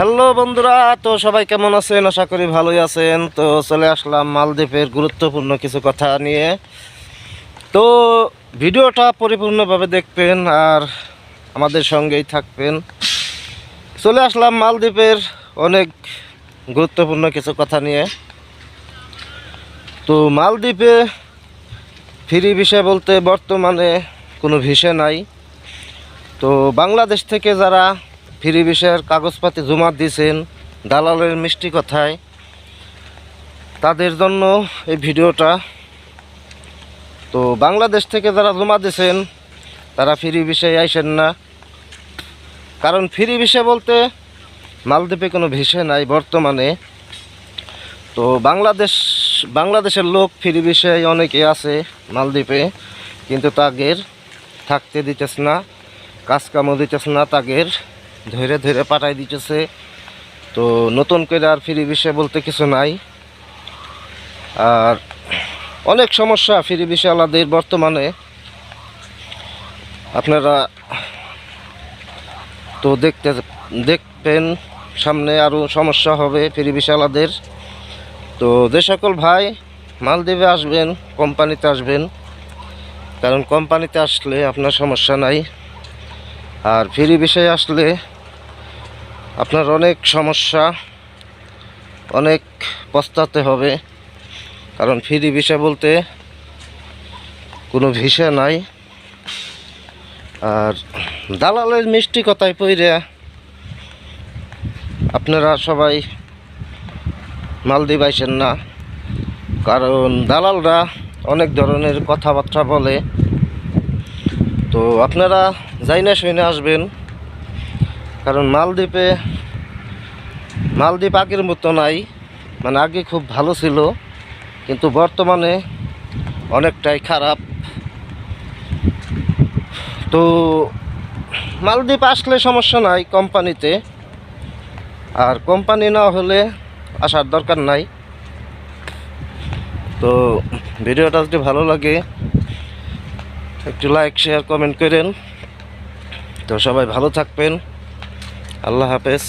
Hello বন্ধুরা, তো সবাই কেমন আছেন? আশা করি ভালোই আছেন। তো চলে আসলাম মালদ্বীপের গুরুত্বপূর্ণ কিছু কথা নিয়ে। তো ভিডিওটা পরিপূর্ণভাবে দেখবেন আর আমাদের সঙ্গেই থাকবেন। চলে আসলাম মালদ্বীপের অনেক গুরুত্বপূর্ণ কিছু কথা নিয়ে। তো মালদ্বীপে ফ্রি বিষয় বলতে বর্তমানে কোনো ভিসা নাই। তো বাংলাদেশ থেকে যারা ফ্রি বিষয়ের কাগজপাতি জমা দিয়েছেন, দালালের মিষ্টি কথায়। তাদের জন্য এই ভিডিওটা। তো বাংলাদেশ থেকে যারা জমা দিয়েছেন, তারা ফ্রি বিষয়ে আইসেন না। কারণ ফ্রি বিষয় বলতে মালদ্বীপে কোনো ভিসা নাই বর্তমানে। তো বাংলাদেশ, বাংলাদেশের লোক ফ্রি বিষয়ে অনেকে আছে মালদ্বীপে, কিন্তু তাদের থাকতে দিতেছে না কাজ কামও দিতেছে না তাদের ধরে ধরে পাঠাই দিতেছে। তো নতুন করে আর ফ্রি বিষয় বলতে কিছু নাই। আর অনেক সমস্যা ফ্রি বিষয়ওয়ালাদের বর্তমানে। আপনারা তো দেখতে দেখবেন, সামনে আরও সমস্যা হবে ফ্রি বিষয়ওয়ালাদের তো যে সকল ভাই মালদ্বীপে আসবেন, কোম্পানিতে আসবেন, কারণ কোম্পানিতে আসলে আপনার সমস্যা নাই। আর ফ্রি বিষয়ে আসলে আপনার অনেক সমস্যা, অনেক পস্তাতে হবে, কারণ ফ্রি ভিসা বলতে কোনো ভিসা নাই। আর দালালের মিষ্টি কথায় পইরে আপনারা সবাই মালদ্বীপ আইসেন না, কারণ দালালরা অনেক ধরনের কথাবার্তা বলে। তো আপনারা যাই না শুনে আসবেন। কারণ মালদ্বীপে, মালদ্বীপ আগের মতো নাই মানে আগে খুব ভালো ছিল, কিন্তু বর্তমানে অনেকটাই খারাপ। তো মালদ্বীপ আসলে সমস্যা নাই কোম্পানিতে, আর কোম্পানি না হলে আসার দরকার নাই। তো ভিডিওটা যদি ভালো লাগে, একটু লাইক শেয়ার কমেন্ট করেন। তো সবাই ভালো থাকবেন। আল্লাহ হাফেজ।